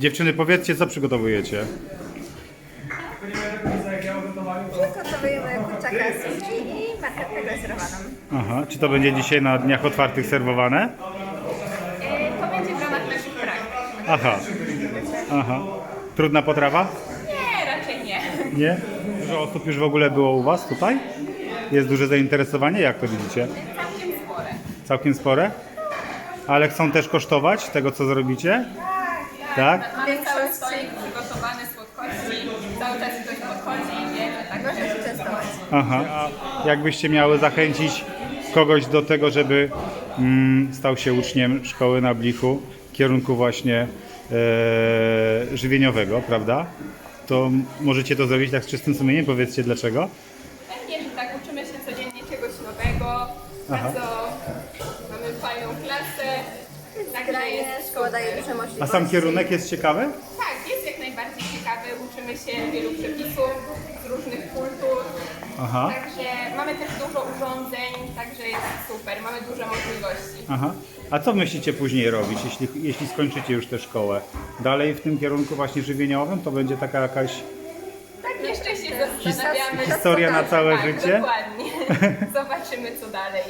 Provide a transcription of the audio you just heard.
Dziewczyny, powiedzcie, co przygotowujecie? Przygotowujemy kurczaka sushi i marchewkę glaserowaną. Aha, czy to będzie dzisiaj na dniach otwartych serwowane? To będzie w ramach naszych praktyk. Aha, aha. Trudna potrawa? Nie, raczej nie. Nie? Dużo osób już w ogóle było u Was tutaj? Jest duże zainteresowanie? Jak to widzicie? Całkiem spore. Całkiem spore? Ale chcą też kosztować tego, co zrobicie? Tak? Mamy cały stolik przygotowany słodkości. Cały czas ktoś podchodzi i wie, że tak Można się częstować. Aha. A jakbyście miały zachęcić kogoś do tego, żeby mm, stał się uczniem szkoły na Blichu w kierunku właśnie e, żywieniowego, prawda? To możecie to zrobić tak z czystym sumieniem. Powiedzcie dlaczego. Pewnie, że tak uczymy się codziennie czegoś nowego. Bardzo mamy fajną klasę. Także jest szkoła daje super. duże możliwości. A sam kierunek jest ciekawy? Tak, jest jak najbardziej ciekawy. Uczymy się wielu przepisów z różnych kultur. Aha. Także mamy też dużo urządzeń, także jest super. Mamy dużo możliwości. Aha. A co myślicie później robić, jeśli, jeśli skończycie już tę szkołę? Dalej w tym kierunku właśnie żywieniowym to będzie taka jakaś Tak jeszcze się zastanawiamy. historia na całe tak, życie? Dokładnie. Zobaczymy co dalej.